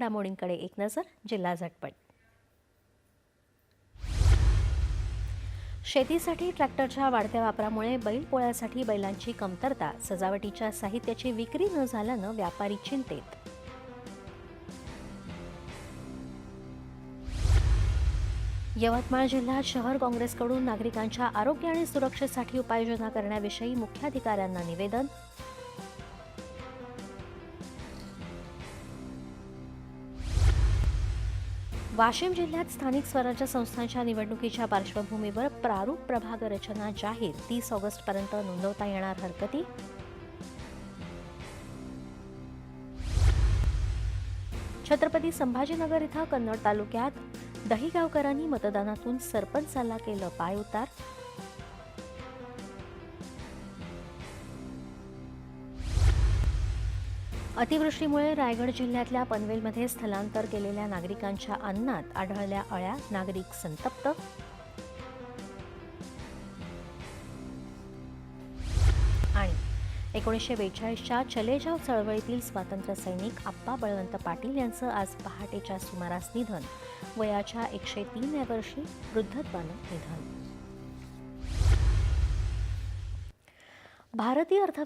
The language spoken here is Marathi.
घडामोडींकडे एक नजर जिल्हा झटपट. शेतीसाठी ट्रॅक्टरच्या वाढत्या वापरामुळे बैलपोळ्यासाठी बैलांची कमतरता सजावटीच्या साहित्याची विक्री न झाल्यानं व्यापारी चिंतेत. यवतमाळ जिल्ह्यात शहर काँग्रेसकडून नागरिकांच्या आरोग्य आणि सुरक्षेसाठी उपाययोजना करण्याविषयी मुख्याधिकाऱ्यांना निवेदन वाशिम जिल्ह्यात स्थानिक स्वराज्य संस्थांच्या निवडणुकीच्या पार्श्वभूमीवर प्रारूप प्रभाग रचना जाहीर. तीस ऑगस्टपर्यंत नोंदवता येणार हरकती? छत्रपती संभाजीनगर इथं कन्नड तालुक्यात दहीगावकरांनी मतदानातून सरपंचाला केलं पायउतार अतिवृष्टीमुळे रायगड जिल्ह्यातल्या पनवेलमध्ये स्थलांतर केलेल्या नागरिकांच्या अन्नात आढळल्या अळ्या. नागरिक संतप्त. आणि एकोणीसशे बेचाळीसच्या चलेजाव चळवळीतील स्वातंत्र्य सैनिक आप्पा बळवंत पाटील यांचं आज पहाटेच्या सुमारास निधन. वयाच्या एकशे तीन या वर्षी वृद्धत्वानं निधन. भारतीय अर्थव्यवस्था